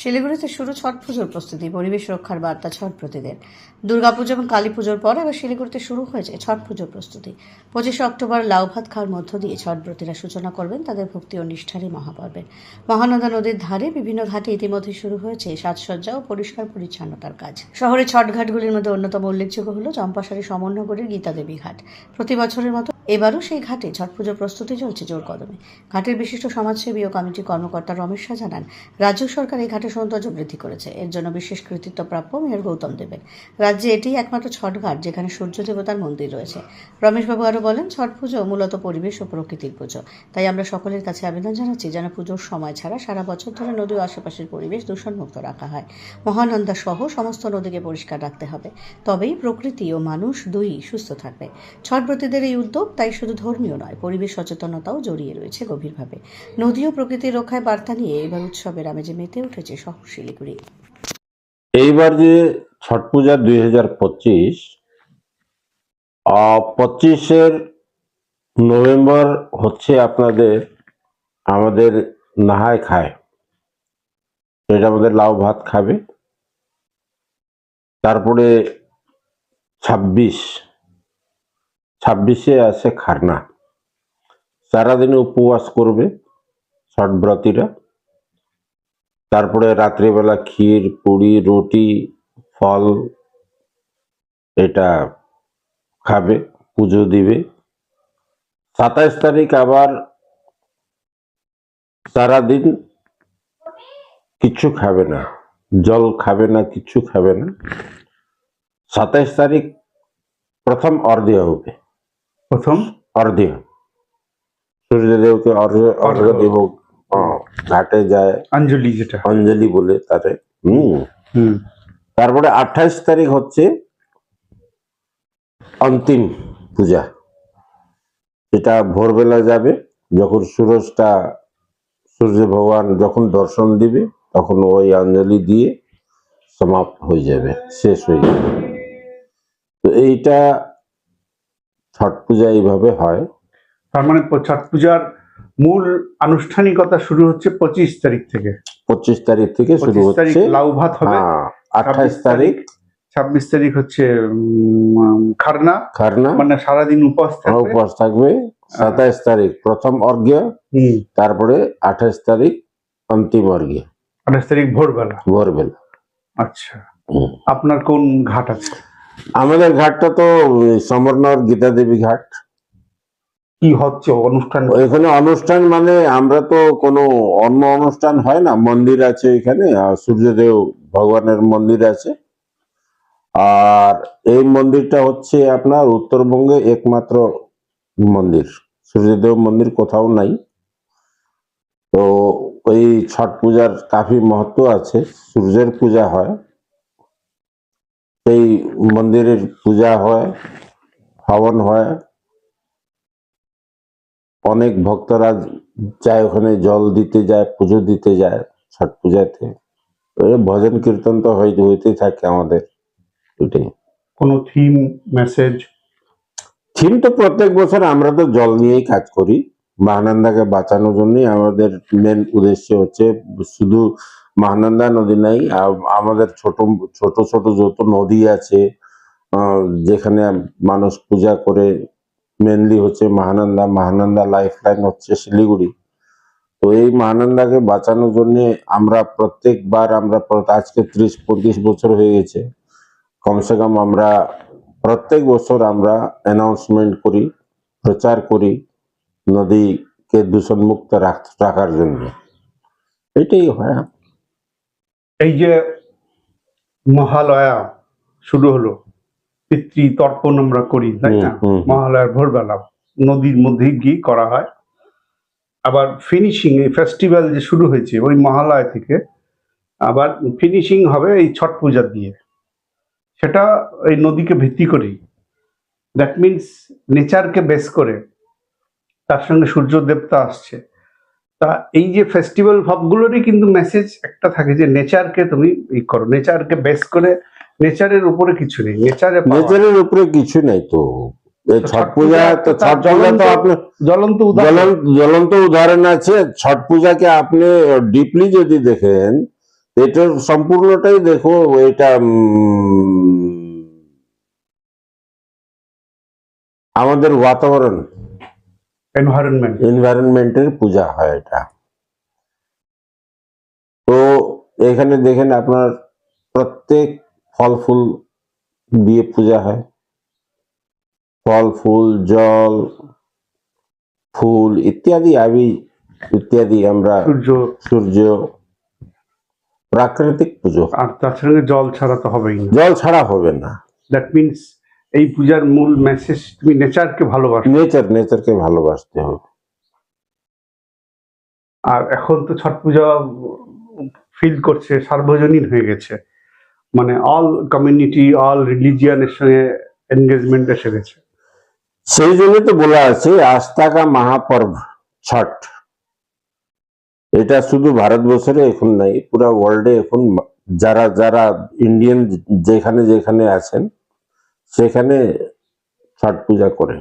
শিলিগুড়িতে শুরু ছট পুজোর প্রস্তুতি, পরিবেশ রক্ষার বার্তা, ছট প্রতীদের দুর্গাপুজো এবং কালী পুজোর পর আবার শিলিগুড়িতে শুরু হয়েছে ছট পুজোর প্রস্তুতি। পঁচিশে অক্টোবর লাউ ভাত খাওয়ার মধ্য দিয়ে ছট ব্রতীরা সূচনা করবেন তাদের ভক্তি ও নিষ্ঠারী মহাপর্বের মহানন্দা নদীর ধারে বিভিন্ন ঘাটে ইতিমধ্যে শুরু হয়েছে সাজসজ্জা ও পরিষ্কার পরিচ্ছন্নতার কাজ। শহরে ছট ঘাটগুলির মধ্যে অন্যতম উল্লেখযোগ্য হল চম্পাশাড়ি সমন্বগরের গীতাদেবী ঘাট। প্রতি বছরের মতো এবারও সেই ঘাটে ছট পুজোর প্রস্তুতি চলছে জোর কদমে। ঘাটের বিশিষ্ট সমাজসেবী ও কমিটি কর্মকর্তা রমেশ শাহ জানান, রাজ্য সরকার এই ঘাটের সৌন্দর্য বৃদ্ধি করেছে। এর জন্য বিশেষ কৃতিত্ব প্রাপ্য মেয়র গৌতম দেবের। রাজ্যে এটি একমাত্র ছট ঘাট যেখানে সূর্য দেবতার মন্দির রয়েছে। রমেশবাবু আরও বলেন, ছট পুজো মূলত পরিবেশ ও প্রকৃতির পুজো। তাই আমরা সকলের কাছে আবেদন জানাচ্ছি যেন পুজোর সময় ছাড়া সারা বছর ধরে নদী ও আশেপাশের পরিবেশ দূষণমুক্ত রাখা হয়। মহানন্দা সহ সমস্ত নদীকে পরিষ্কার রাখতে হবে। তবেই প্রকৃতি ও মানুষ দুই সুস্থ থাকবে। ছট ছটব্রতীদের এই উদ্যোগ তাই শুধু ধর্মীয় নয়, পরিবেশ সচেতনতাও জড়িয়ে রয়েছে গভীরভাবে। নদী ও প্রকৃতির রক্ষায় বার্তা নিয়ে এবার উৎসবের আমেজে মেতে উঠেছে শহর শিলিগুড়ি। এইবার যে ছট পূজা দুই হাজার পঁচিশ পঁচিশের নভেম্বর হচ্ছে আপনাদের, আমাদের নাহায় খায়। এটা আমাদের লাউ ভাত খাবে। তারপরে ছাব্বিশ ছাব্বিশে আছে খারনা। সারাদিন উপবাস করবে ছটব্রতীরা তারপরে রাত্রিবেলা ক্ষীর, পুরি, রুটি, ফল এটা খাবে, পুজো দিবে। সাতাইশ তারিখ আবার সারাদিন কিচ্ছু খাবে না, জল খাবে না কিচ্ছু খাবে না। সাতাইশ তারিখ প্রথম অর্ধেয় হবে। প্রথম অর্ধেয়। সূর্যদেবকে অর্ঘ্য দেব ঘাটে যায়। অঞ্জলি যেটা। অঞ্জলি বলে তারে হম। হুম। তারপরে আঠাইশ তারিখ হচ্ছে অন্তিম পূজা। এটা ভোরবেলা যাবে যখন সূরজটা সূর্য ভগবান যখন দর্শন দিবে তখন ওই অঞ্জলি দিয়ে সমাপ্ত হয়ে যাবে শেষ হয়ে যাবে। তো এইটা ছট পূজা এইভাবে হয়। তার মানে ছট পূজার মূল আনুষ্ঠানিকতা শুরু হচ্ছে পঁচিশ তারিখ থেকে। পঁচিশ তারিখ থেকে শুরু হচ্ছে। লাউ ভাত হবে। হ্যাঁ আঠাইশ তারিখ ছাব্বিশ তারিখ হচ্ছে খারনা। খারনা। মানে সারাদিন উপবাস থাকবে। উপবাস থাকবে। সাতাইশ তারিখ প্রথম অর্ঘ্য তারপরে আঠাশ তারিখ অন্তিম অর্ঘ্য। আঠাশ তারিখ ভোরবেলা। ভোরবেলা। আচ্ছা। আপনার কোন ঘাট আছে? আমাদের ঘাটটা তো সমরনগর গীতা দেবী ঘাট। কি হচ্ছে অনুষ্ঠান? এখানে অনুষ্ঠান মানে আমরা তো কোনো অন্য অনুষ্ঠান হয় না মন্দির আছে এখানে আর সূর্যদেব ভগবানের মন্দির আছে। আর এই মন্দিরটা হচ্ছে আপনার উত্তরবঙ্গে একমাত্র মন্দির সূর্যদেব মন্দির কোথাও নাই। তো ওই ছট পূজার কাফি মহত্ব আছে সূর্যের পূজা হয়। এই মন্দিরের পূজা হয় হবন হয়। অনেক ভক্তরা যায় ওখানে জল দিতে যায় পুজো দিতে যায় ছট পূজাতে। ভজন কীর্তন তো হই- হইতেই থাকে আমাদের কোন থিম মেসেজ থিম তো প্রত্যেক বছর আমরা তো জল নিয়েই কাজ করি। মহানন্দাকে বাঁচানোর জন্যই আমাদের মেন উদ্দেশ্য হচ্ছে শুধু মহানন্দা নদী নাই। আমাদের ছোট ছোট ছোট যত নদী আছে যেখানে মানুষ পূজা করে মেনলি হচ্ছে মহানন্দা। মহানন্দা লাইফ লাইন হচ্ছে শিলিগুড়ি। তো এই মহানন্দাকে বাঁচানোর জন্য আমরা প্রত্যেকবার আমরা আজকে ত্রিশ পঁয়ত্রিশ বছর হয়ে গেছে। কমসে কম আমরা প্রত্যেক বছর আমরা অ্যানাউন্সমেন্ট করি, প্রচার করি নদীকে দূষণমুক্ত রাখ- রাখার জন্য। এটাই হয়। এই যে মহালয়া শুরু হলো পিতৃ তর্পণ আমরা করি তাই না। মহালয়ার ভোরবেলা নদীর মধ্যে গিয়ে করা হয়। আবার ফিনিশিং এই ফেস্টিভ্যাল যে শুরু হয়েছে ওই মহালয়া থেকে আবার ফিনিশিং হবে এই ছট পূজা দিয়ে। সেটা এই নদীকে ভিত্তি করেই। দ্যাট মিনস নেচারকে বেস করে তার সঙ্গে সূর্য দেবতা আসছে। তা এই যে ফেস্টিভ্যাল সবগুলোরই কিন্তু মেসেজ একটা থাকে যে নেচারকে তুমি ই করো নেচারকে বেস করে নেচারের উপরে কিছু নেই নেচারে নেচারের উপরে কিছু নেই তো। ছট পূজা পূজা তো ছট পূজা তো আপনি জ্বলন্ত উদাহরণ। জ্বলন্ত জ্বলন্ত উদাহরণ আছে ছট পূজাকে আপনি ডিপলি যদি দেখেন এটার সম্পূর্ণটাই দেখো এটা আমাদের বাতাবরণ। এনভায়রনমেন্ট এনভায়রনমেন্টের পূজা হয় এটা। তো এখানে দেখেন আপনার প্রত্যেক ফল ফুল দিয়ে পূজা হয়। ফল ফুল জল ফুল ইত্যাদি আবি ইত্যাদি আমরা সূর্য। সূর্য প্রাকৃতিক পুজো। আর তার সঙ্গে জল ছাড়া তো হবেই না। জল ছাড়া হবে না। দ্যাট মিনস এই পূজার মূল মেসেজ তুমি নেচারকে ভালোবাসো। নেচার নেচারকে ভালোবাসতে হবে। আর এখন তো ছট পূজা ফিল করছে সার্বজনীন হয়ে গেছে। মানে অল কমিউনিটি অল রিলিজিয়ানের সঙ্গে এনগেজমেন্ট এসে গেছে। সেই জন্য তো বলা আছে আস্থা কা মহাপর্ব ছট। এটা শুধু ভারতবর্ষে এখন নাই পুরো ওয়ার্ল্ডে এখন যারা যারা ইন্ডিয়ান যেখানে যেখানে আছেন সেখানে ছট পূজা করে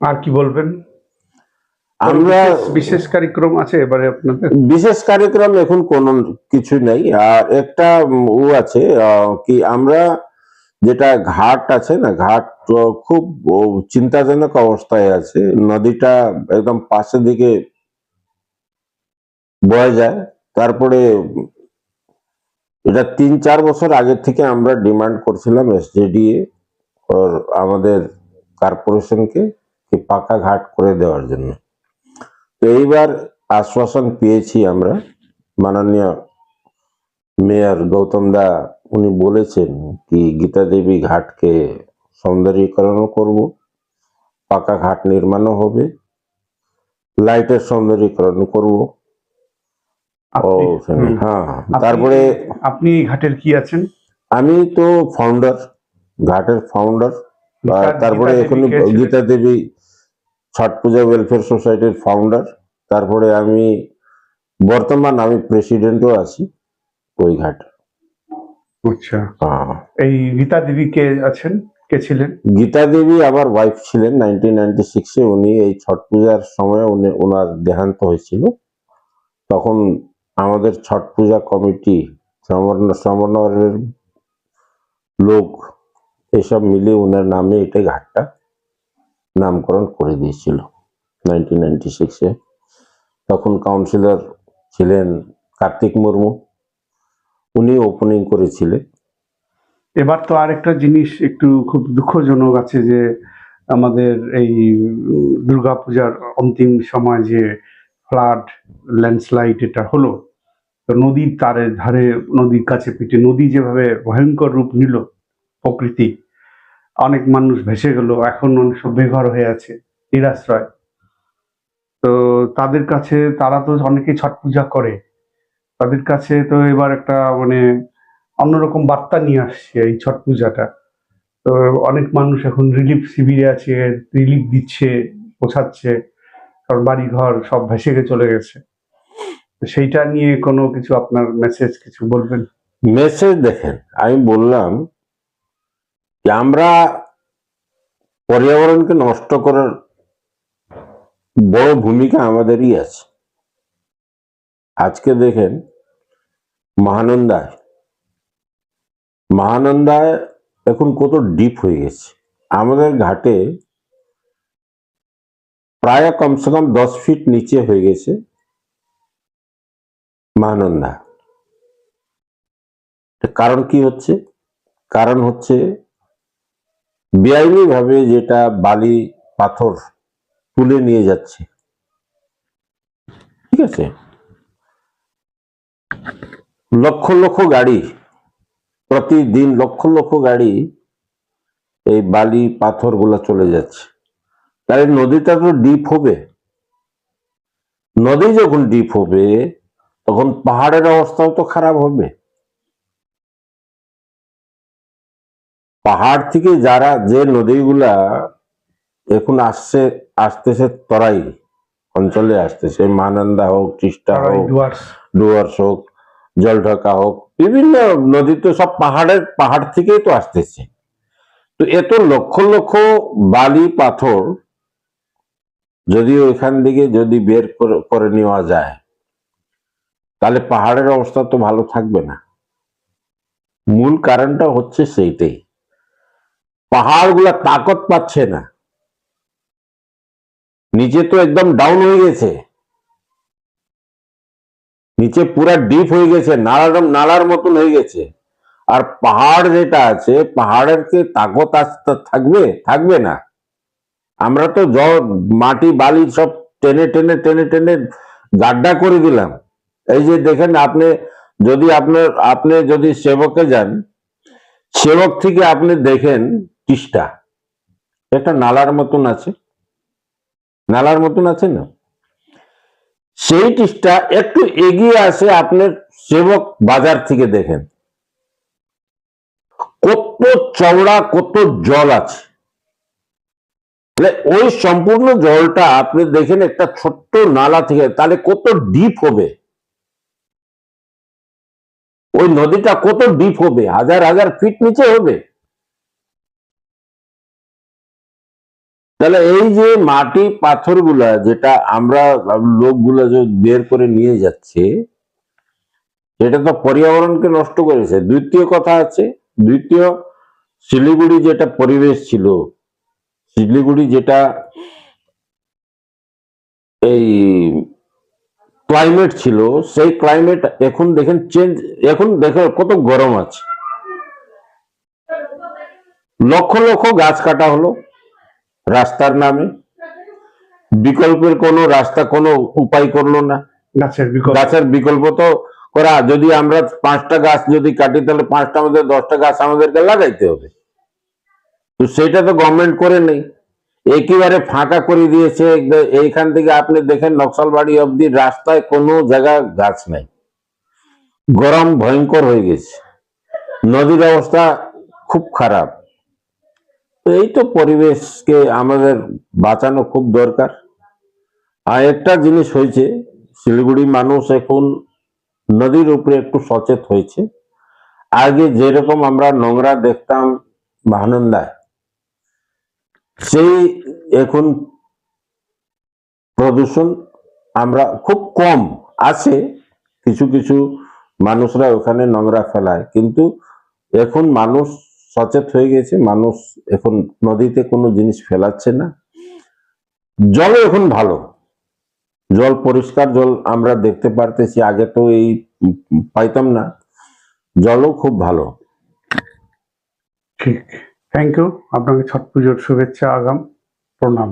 আর কি বলবেন? আমরা বিশেষ- কার্যক্রম আছে এবারে আপনাদের? বিশেষ কার্যক্রম এখন কোনো কিছু নেই। আর একটা ও আছে কি আমরা যেটা ঘাট আছে না ঘাট খুব চিন্তাজনক অবস্থায় আছে। নদীটা একদম পাশের দিকে বয়ে যায়। তারপরে এটা তিন, চার বছর আগে থেকে আমরা ডিমান্ড করছিলাম এসজেডিএ ওর আমাদের কর্পোরেশনকে পাকা ঘাট করে দেওয়ার জন্য। তো এইবার আশ্বাসন পেয়েছি আমরা। মাননীয় মেয়র গৌতম দা, উনি বলেছেন কি গীতা দেবী ঘাটকে সৌন্দর্যীকরণ করব, পাকা ঘাট নির্মাণও হবে, লাইটের সৌন্দর্যীকরণ করব ও আপনি হুম। হ্যাঁ আপনি- তারপরে আপনি ঘাটের কি আছেন? আমি তো ফাউন্ডার ঘাটের ফাউন্ডার তারপরে এখন গীতা দেবী ছট পূজা ওয়েলফেয়ার সোসাইটির ফাউন্ডার তারপরে আমি বর্তমান আমি প্রেসিডেন্টও আছি ওই ঘাট। আচ্ছা। হ্যাঁ। এই গীতা দেবী কে আছেন? কে ছিলেন? গীতা দেবী আমার ওয়াইফ ছিলেন। নাইনটিন নাইনটি সিক্সে উনি এই ছট পূজার সময় উনি ওনার দেহান্ত হয়েছিল। তখন আমাদের ছট পূজা কমিটি সমন্বয়ের লোক এসব মিলে ওনার নামে এটা ঘাটটা নামকরণ করে দিয়েছিল নাইনটিন নাইনটি সিক্সে। তখন কাউন্সিলর ছিলেন কার্তিক মুর্মু। উনি ওপেনিং করেছিলেন। এবার তো আরেকটা জিনিস একটু খুব দুঃখজনক আছে যে আমাদের এই দুর্গাপূজার অন্তিম সময় যে ফ্লাড, ল্যান্ডস্লাইড এটা হলো তো নদীর তারে ধারে, নদীর কাছে পিঠে, নদী যেভাবে ভয়ঙ্কর রূপ নিল প্রকৃতি, অনেক মানুষ ভেসে গেল, এখন অনেক সব বেঘর হয়ে আছে, নিরাশ্রয়। তো তাদের কাছে, তারা তো অনেকে ছট পূজা করে, তাদের কাছে তো এবার একটা মানে অন্যরকম বার্তা নিয়ে আসছে এই ছট পূজাটা। তো অনেক মানুষ এখন রিলিফ শিবিরে আছে রিলিফ দিচ্ছে, পৌঁছাচ্ছে, কারণ বাড়ি ঘর সব ভেসে গিয়ে চলে গেছে। সেইটা নিয়ে কোনো কিছু আপনার মেসেজ কিছু বলবেন? মেসেজ দেখেন, আমি বললাম যে আমরা পর্যাবরণকে নষ্ট করার বড় ভূমিকা আমাদেরই আছে। আজকে দেখেন মহানন্দায় মহানন্দায় এখন কত ডিপ হয়ে গেছে। আমাদের ঘাটে প্রায় কমসে কম দশ ফিট নিচে হয়ে গেছে। মহানন্দা এর কারণ কি হচ্ছে? কারণ হচ্ছে বেআইনি ভাবে যেটা বালি পাথর তুলে নিয়ে যাচ্ছে। ঠিক আছে? লক্ষ লক্ষ গাড়ি, প্রতিদিন লক্ষ লক্ষ গাড়ি এই বালি পাথরগুলা চলে যাচ্ছে। তাহলে নদীটা তো ডিপ হবে। নদী যখন ডিপ হবে তখন পাহাড়ের অবস্থাও তো খারাপ হবে। পাহাড় থেকে যারা যে নদীগুলা এখন আসছে আসতেছে তরাই অঞ্চলে আসতেছে মানন্দা হোক তিস্তা হোক ডুয়ার্স। হোক জলঢকা হোক বিভিন্ন নদী তো সব পাহাড়ের পাহাড় থেকেই তো আসতেছে। তো এত লক্ষ লক্ষ বালি পাথর যদি ওইখান থেকে যদি বের করে- করে নেওয়া যায় তাহলে পাহাড়ের অবস্থা তো ভালো থাকবে না। মূল কারণটা হচ্ছে সেইটাই। পাহাড়গুলা তাকত পাচ্ছে না। নিচে তো একদম ডাউন হয়ে গেছে। নিচে পুরা ডিপ হয়ে গেছে, নালার নালার মতন হয়ে গেছে। আর পাহাড় যেটা আছে, পাহাড়ের কি তাকত থাকবে থাকবে না। আমরা তো মাটি, বালি সব টেনে টেনে টেনে টেনে গাড্ডা করে দিলাম। এই যে দেখেন আপনি যদি আপনার, আপনি যদি সেবকে যান, সেবক থেকে আপনি দেখেন তিস্তা। একটা নালার মতন আছে। নালার মতন আছে না? সেই তিস্তা একটু এগিয়ে আসে আপনার সেবক বাজার থেকে দেখেন। কত চওড়া, কত জল আছে। ওই সম্পূর্ণ জলটা আপনি দেখেন একটা ছোট্ট নালা থেকে, তাহলে কত ডিপ হবে। ওই নদীটা কত ডিপ হবে? হাজার হাজার ফিট নিচে হবে? তাহলে এই যে মাটি পাথরগুলা যেটা আমরা লোকগুলা যে বের করে নিয়ে যাচ্ছে এটা তো পর্যাবরণকে নষ্ট করেছে। দ্বিতীয় কথা আছে, দ্বিতীয় শিলিগুড়ি যেটা পরিবেশ ছিল, শিলিগুড়ি যেটা এই ক্লাইমেট ছিল সেই ক্লাইমেট এখন দেখেন চেঞ্জ এখন দেখেন কত গরম আছে। লক্ষ লক্ষ গাছ কাটা হলো রাস্তার নামে। বিকল্পের কোনো রাস্তা কোনো উপায় করল না। গাছের বিকল্প। গাছের বিকল্প তো করা যদি আমরা পাঁচটা গাছ যদি কাটি তাহলে পাঁচটা আমাদের দশটা গাছ আমাদেরকে লাগাইতে হবে। তো সেটা তো গভর্নমেন্ট করে নেই। একেবারে ফাঁকা করে দিয়েছে। এইখান থেকে আপনি দেখেন নকশালবাড়ি অব্দি রাস্তায় কোনো জায়গা গাছ নাই। গরম ভয়ঙ্কর হয়ে গেছে। নদীর অবস্থা খুব খারাপ। এই তো পরিবেশকে আমাদের বাঁচানো খুব দরকার। আর একটা জিনিস হয়েছে, শিলিগুড়ি মানুষ এখন নদীর উপরে একটু সচেত হয়েছে। আগে যেরকম আমরা নোংরা দেখতাম মহানন্দায় সেই এখন প্রদূষণ আমরা খুব কম আছে। কিছু কিছু মানুষরা ওখানে নোংরা ফেলায়। কিন্তু এখন মানুষ সচেত হয়ে গেছে। মানুষ এখন নদীতে কোনো জিনিস ফেলাচ্ছে না। জল এখন ভালো। জল পরিষ্কার জল আমরা দেখতে পারতেছি। আগে তো এই পাইতাম না। জলও খুব ভালো। ঠিক। থ্যাংক ইউ আপনাকে ছট পুজোর শুভেচ্ছা আগাম প্রণাম।